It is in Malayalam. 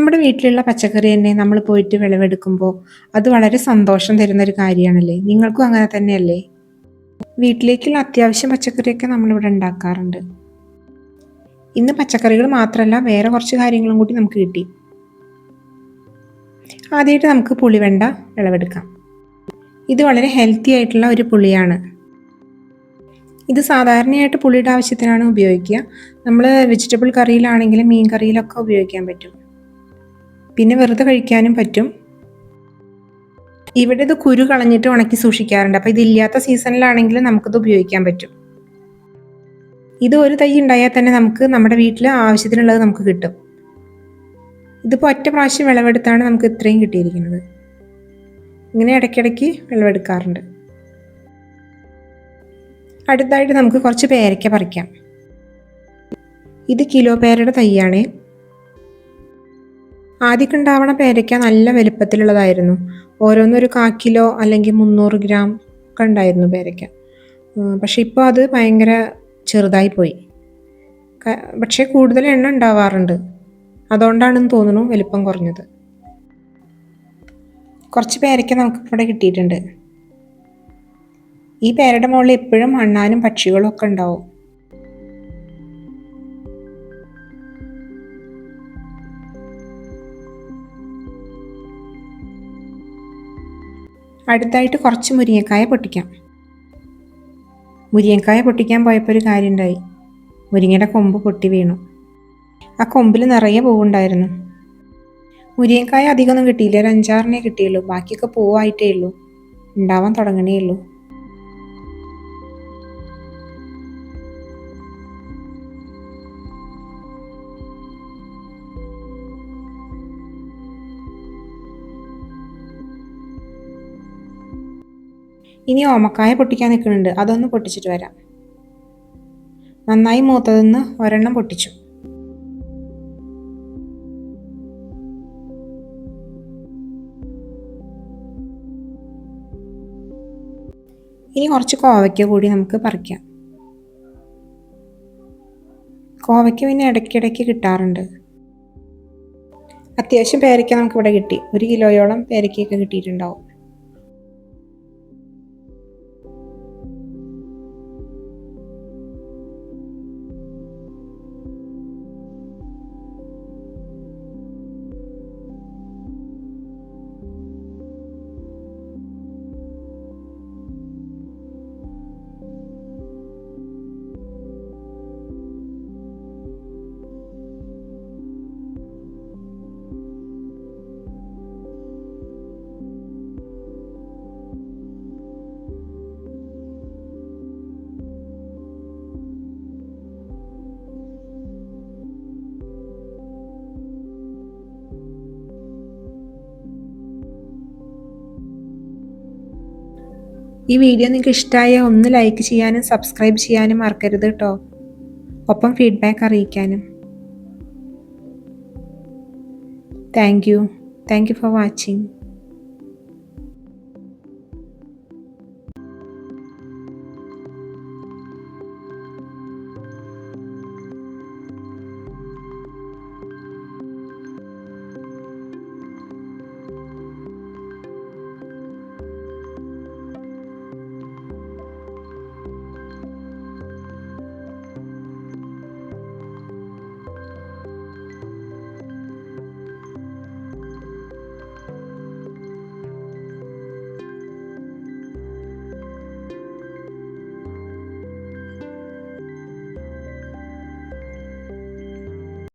നമ്മുടെ വീട്ടിലുള്ള പച്ചക്കറി തന്നെ നമ്മൾ പോയിട്ട് വിളവെടുക്കുമ്പോൾ അത് വളരെ സന്തോഷം തരുന്ന ഒരു കാര്യമാണല്ലേ? നിങ്ങൾക്കും അങ്ങനെ തന്നെയല്ലേ? വീട്ടിലേക്കുള്ള അത്യാവശ്യം പച്ചക്കറിയൊക്കെ നമ്മളിവിടെ ഉണ്ടാക്കാറുണ്ട്. ഇന്ന് പച്ചക്കറികൾ മാത്രമല്ല വേറെ കുറച്ച് കാര്യങ്ങളും കൂടി നമുക്ക് കിട്ടി. ആദ്യമായിട്ട് നമുക്ക് പുളിവെണ്ട വിളവെടുക്കാം. ഇത് വളരെ ഹെൽത്തി ആയിട്ടുള്ള ഒരു പുളിയാണ്. ഇത് സാധാരണയായിട്ട് പുളിയുടെ ആവശ്യത്തിനാണ് ഉപയോഗിക്കുക. നമ്മൾ വെജിറ്റബിൾ കറിയിലാണെങ്കിലും മീൻ കറിയിലൊക്കെ ഉപയോഗിക്കാൻ പറ്റും. പിന്നെ വെറുതെ കഴിക്കാനും പറ്റും. ഇവിടെ ഇത് കുരു കളഞ്ഞിട്ട് ഉണക്കി സൂക്ഷിക്കാറുണ്ട്. അപ്പോൾ ഇതില്ലാത്ത സീസണിലാണെങ്കിൽ നമുക്കിത് ഉപയോഗിക്കാൻ പറ്റും. ഇത് ഒരു തൈ ഉണ്ടായാൽ തന്നെ നമുക്ക് നമ്മുടെ വീട്ടിൽ ആവശ്യത്തിനുള്ളത് നമുക്ക് കിട്ടും. ഇതിപ്പോൾ ഒറ്റ പ്രാവശ്യം വിളവെടുത്താണ് നമുക്ക് ഇത്രയും കിട്ടിയിരിക്കുന്നത്. ഇങ്ങനെ ഇടയ്ക്കിടയ്ക്ക് വിളവെടുക്കാറുണ്ട്. അടുത്തായിട്ട് നമുക്ക് കുറച്ച് പേരയ്ക്ക പറിക്കാം. ഇത് കിലോ പേരയുടെ തൈയാണ്. ആദ്യമൊക്കെ ഉണ്ടാവണ പേരയ്ക്ക നല്ല വലിപ്പത്തിലുള്ളതായിരുന്നു. ഓരോന്നൊരു കാക്കിലോ കിലോ അല്ലെങ്കിൽ മുന്നൂറ് ഗ്രാം ഒക്കെ ഉണ്ടായിരുന്നു പേരയ്ക്ക. പക്ഷെ ഇപ്പോൾ അത് ഭയങ്കര ചെറുതായി പോയി. പക്ഷേ കൂടുതൽ എണ്ണ ഉണ്ടാവാറുണ്ട്. അതുകൊണ്ടാണെന്ന് തോന്നുന്നു വലിപ്പം കുറഞ്ഞത്. കുറച്ച് പേരയ്ക്ക നമുക്ക് ഇവിടെ കിട്ടിയിട്ടുണ്ട്. ഈ പേരയുടെ മുകളിൽ എപ്പോഴും അണ്ണാനും പക്ഷികളും ഒക്കെ ഉണ്ടാവും. അടുത്തായിട്ട് കുറച്ച് മുരിങ്ങക്കായ പൊട്ടിക്കാം. മുരിങ്ങക്കായ പൊട്ടിക്കാൻ പോയപ്പോൾ ഒരു കാര്യം ഉണ്ടായി. മുരിങ്ങയുടെ കൊമ്പ് പൊട്ടി വീണു. ആ കൊമ്പിൽ നിറയെ പൂവുണ്ടായിരുന്നു. മുരിങ്ങക്കായ അധികമൊന്നും കിട്ടിയില്ല. ഒരു അഞ്ചാറിനെ കിട്ടിയുള്ളൂ. ബാക്കിയൊക്കെ പൂവായിട്ടേ ഉള്ളൂ. ഉണ്ടാവാൻ തുടങ്ങണേ ഉള്ളൂ. ഇനി ഓമക്കായ പൊട്ടിക്കാൻ നിൽക്കുന്നുണ്ട്. അതൊന്ന് പൊട്ടിച്ചിട്ട് വരാം. നന്നായി മൂത്തതെന്ന് ഒരെണ്ണം പൊട്ടിച്ചു. ഇനി കുറച്ച് കോവയ്ക്ക കൂടി നമുക്ക് പറിക്കാം. കോവയ്ക്ക പിന്നെ ഇടയ്ക്കിടയ്ക്ക് കിട്ടാറുണ്ട്. അത്യാവശ്യം പേരയ്ക്ക നമുക്കിവിടെ കിട്ടി. ഒരു കിലോയോളം പേരയ്ക്കൊക്കെ കിട്ടിയിട്ടുണ്ടാവും. ഈ വീഡിയോ നിങ്ങൾക്ക് ഇഷ്ടമായ ഒന്ന് ലൈക്ക് ചെയ്യാനും സബ്സ്ക്രൈബ് ചെയ്യാനും മറക്കരുത് കേട്ടോ ഒപ്പം ഫീഡ്ബാക്ക് അറിയിക്കാനും. Thank you thank you for watching